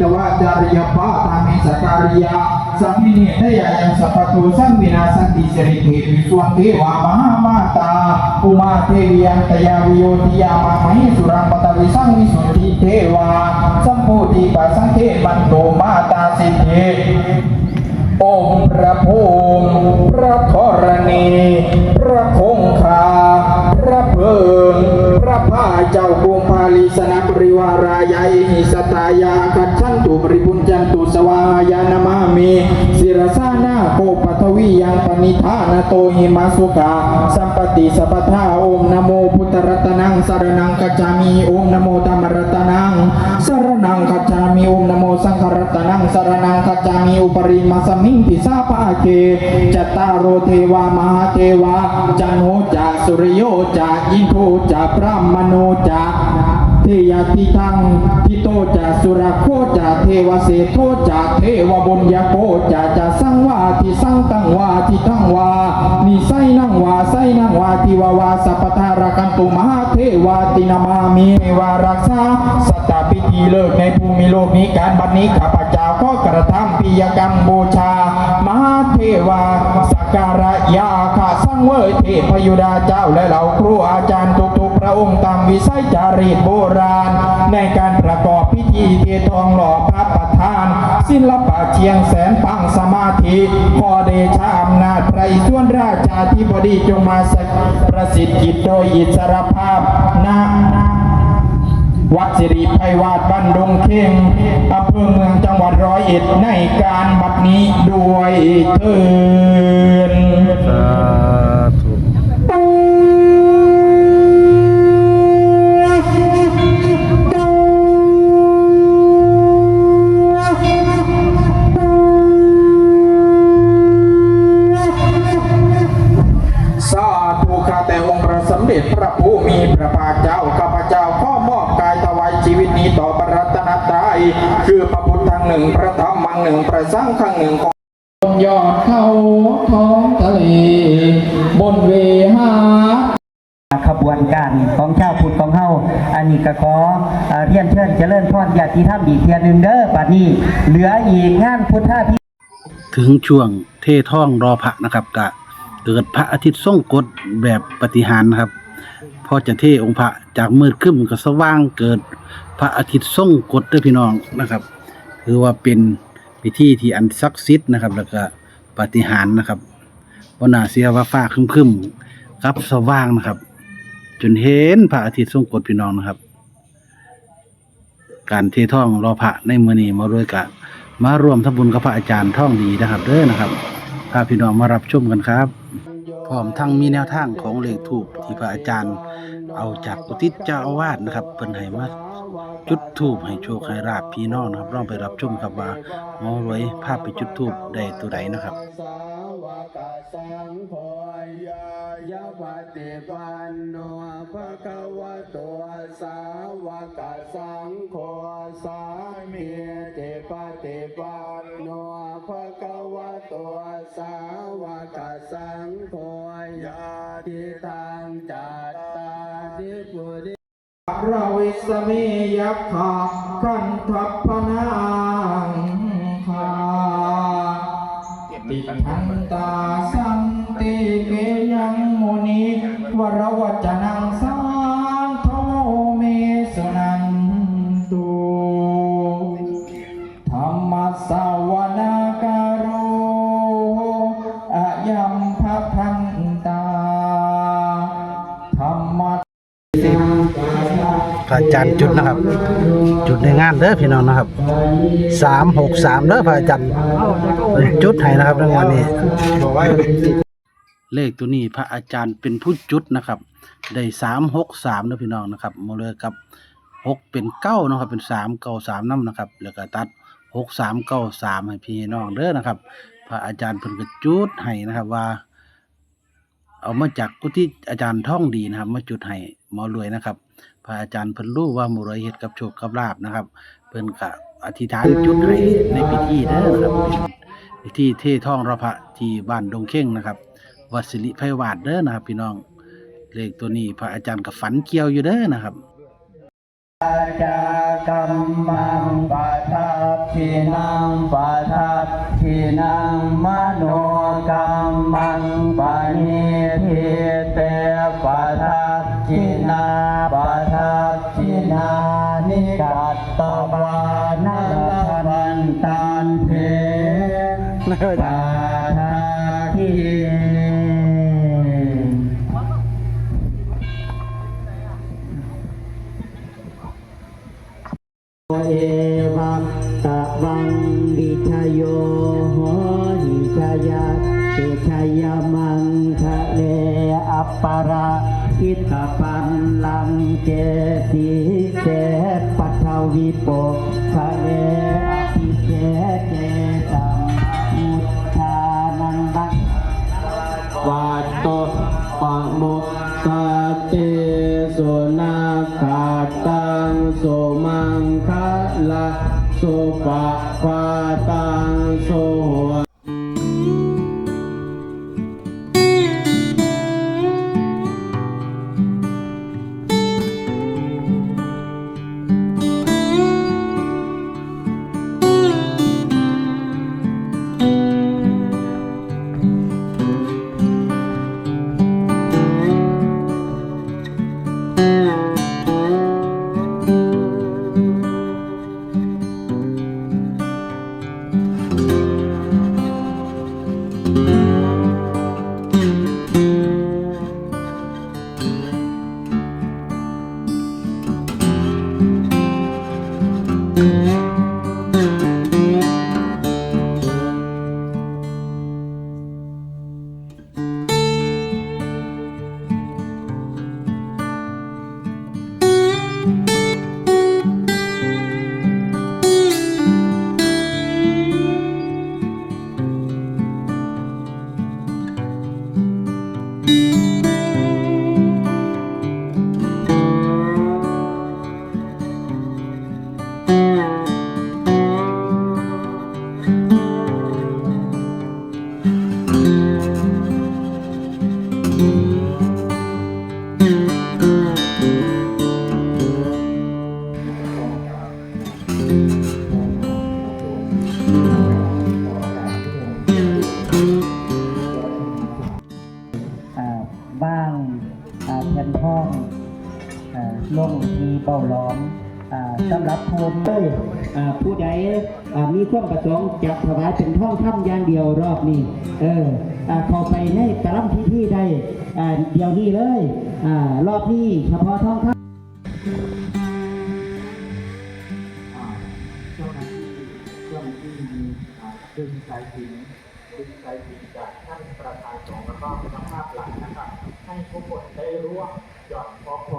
ตวาจาริยปาตามิสการิยาสัมมิเนตยายังสัพพทุสังวินาสันติสิริเทวิสวงเทวามหามาตาอุมาเทวิยันตยาวิโยติยามามหิสุรังปตวิสังวิสุทธิเทวาสัมโพธิปัสสังเทมันโตมาตาสิทธิองค์พระภูมิพระธรณี พระคงคา พระเพิงพระพาเจ้ากรุงพาลีสนปริวารายาหิสตายาคัจฉันตุปริพุญจันตุสวายานามามิศิรสานาโกปัทวียังปณิธานโตหิมาสุขาสัมปติสัพพทาโอมนโมพุทธรัตนังสารนังกัจจามิโอมนโมธรรมรัตนังสารนังกัจจามิโอมนโมสังฆรัตนังสารนังกัจจามิอุปริมาสมิงปิสาภาเกจตตารโรเทวามหาเทวาจันโนจาสุริโยจาอินโทจาพระมโนจา เทยติทังทิโตจาสุรโคจาเทวเสโทจาเทวบุญญาโกจาจาสังวาทิสังตังวาทิทังวานิไสนังวาไสนังวาทิวาวาสัพพทารักันตุมหาเทวาตินามามีวารักษาสตตาพิธีเลิกในภูมิโลกนี้การบัดนี้ข้าพเจ้าก็กระทำปิยกรรมบูชามหาเทวา การะยาข้าสังเวยเทพยุดาเจ้าและเหล่าครูอาจารย์ทุกๆ พระองค์ตามวิสัยจารีตโบราณ ในการประกอบพิธีเททองหล่อพระประธาน ศิลปะเชียงแสนปังสมาธิขอเดชะอำนาจไพรส่วนราชาธิบดีจงมาสักประสิทธิ์กิจโดยอิสรภาพนะ วัดสิริไพวาดบ้านดงเข่งอำเภอเมืองจังหวัดร้อยเอ็ดในการบัดนี้ด้วยเถิน คือพระพุทธทางหนึ่งพระธรรมังหนึ่งพระสังฆังหนึ่งของบนยอดเขาท้องทะเล บนเวหาขบวนการของชาวพุทธของเฮาอันนี้ก็ขอเรียนเชิญเจริญพรญาติธรรมอีกเทียหนึงเด้อบัดนี้ เหลืออีกงานพุทธาพิถึงช่วงเทท่องรอพระนะครับกะเกิดพระอาทิตย์ทรงกฎแบบปฏิหารนะครับ พอจะเทองค์พระจากมืดขึ้นก็สว่างเกิด พระอาทิตย์ทรงกฎเด้วยพี่น้องนะครับถือว่าเป็นพิธีที่อันศักดิ์สิทธิ์นะครับ แล้วก็ปฏิหารย์นะครับบนาเสียว่าฟ้าครึมๆกับสว่างนะครับ จนเห็นพระอาทิตย์ทรงกฎพี่น้องนะครับ การเทท่องรอพระในมือนี้มาด้วยกันมาร่วมทำบุญกับพระอาจารย์ท่องดีนะครับเด้อนะครับพาพี่น้องมารับชมกันครับ พร้อมทั้งมีแนวทางของเลขถูกที่พระอาจารย์ เอาจากกุฏิเจ้าอาวาสนะครับเพิ่นให้มา จุดถูปให้โชคให้ราบพี่น้องนะครับลองไปรับชมครับว่าหมอรวยภาพไปจุดถูปได้ตัวใดนะครับสาวกสังโฆยายาปฏิปันโนภะคะวะโตสาวกสังโฆสามีติปฏิปันโนภะคะวะโตสาวกสังโฆยาติท ราวิสเมยักขาขันทัพพนังคาติทันตา พระอาจารย์จุดนะครับ จุดในงานเด้อพี่น้องนะครับสามหกสามเด้อพระอาจารย์จุดให้นะครับในงานนี้ เลขตัวนี้พระอาจารย์เป็นผู้จุดนะครับ ได้สามหกสามนะพี่น้องนะครับมาเลยกับหกเป็นเก้านะครับ เป็นสามเก้าสามน้ำนะครับ แล้วก็ตัดหกสามเก้าสามให้พี่น้องเด้อนะครับ พระอาจารย์เพิ่นก็จุดให้นะครับว่า เอามาจากกุฏิอาจารย์ท่องดีนะครับ มาจุดให้หมอรวยนะครับพระอาจารย์เพิ่นรู้ว่าหมอรวยเฮ็ดกับโชคกับลาบนะครับ เพิ่นก็อธิษฐานจุดให้ในพิธีเด้อนะครับพิธีเทท่องระพระที่บ้านดงเข่งนะครับวัดสิริไพวาดเด้อนะครับ พี่น้องเลขตัวนี้พระอาจารย์ก็ฝันเกี่ยวอยู่เด้อนะครับจากัมมังปะทานังปัทัต ถินังมโนกรรมังปณิ ปปาราอิตาปันลังเจสีเสปัทวิโปคะเลอภิเสเจตัมมุทานังบังวัตโตปะโมกขเตสุนาคาตังสุมังคะละสุปะปาตังสุหั ลงมีเป่าล้อมสำหรับภูมิเอ้ยอ่าผู้ใดมีความประสงค์จะถวายเป็นท่องคำอย่างเดียวรอบนี้ เออเข้าไปในกระลำพิธีได้เดี๋ยวนี้เลยอรอบนี้เฉพาะท่องคำเจ้าหน้าที่เจ้าหน้าที่มีอ่าดึงสายสิญจนดึงสายสิญจนจากท่านประธานสงฆ์แล้วก็เจ้าภาพหลักนะครับ ให้ทุกคนได้ร่วมหย่อนพอคว